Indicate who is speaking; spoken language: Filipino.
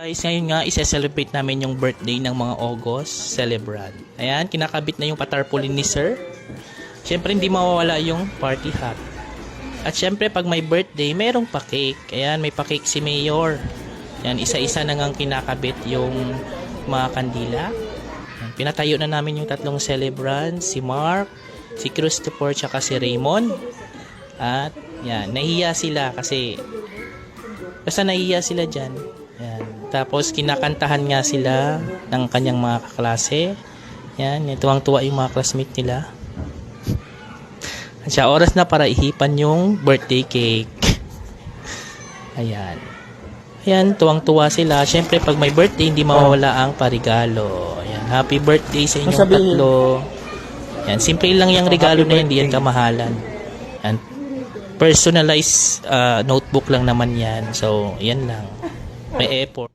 Speaker 1: Guys, ngayon nga, isa-celebrate namin yung birthday ng mga August celebrant. Ayan, kinakabit na yung patarpaulin ni Sir. Siyempre, hindi mawawala yung party hat. At siyempre, pag may birthday, mayroong pa-cake. Ayan, may pa-cake si Mayor. Ayan, isa-isa na ngang kinakabit yung mga kandila. Ayan, pinatayo na namin yung tatlong celebrant, si Mark, si Christopher, tsaka si Raymond. At, yan, nahiya sila kasi Basta nahiya sila dyan. Yan. Tapos kinakantahan nga sila ng kanyang mga kaklase. Yan, tuwang-tuwa yung mga classmate nila. At siya, oras na para ihipan yung birthday cake. Ayan. Ayan, tuwang-tuwa sila. Siyempre, pag may birthday, hindi mawawala ang parigalo. Ayan, happy birthday sa inyong
Speaker 2: Sasabihin.
Speaker 1: tatlo. Ayan, simple lang yung regalo na hindi yan kamahalan. Ayan, personalized uh, notebook lang naman yan. So, yan lang. May effort.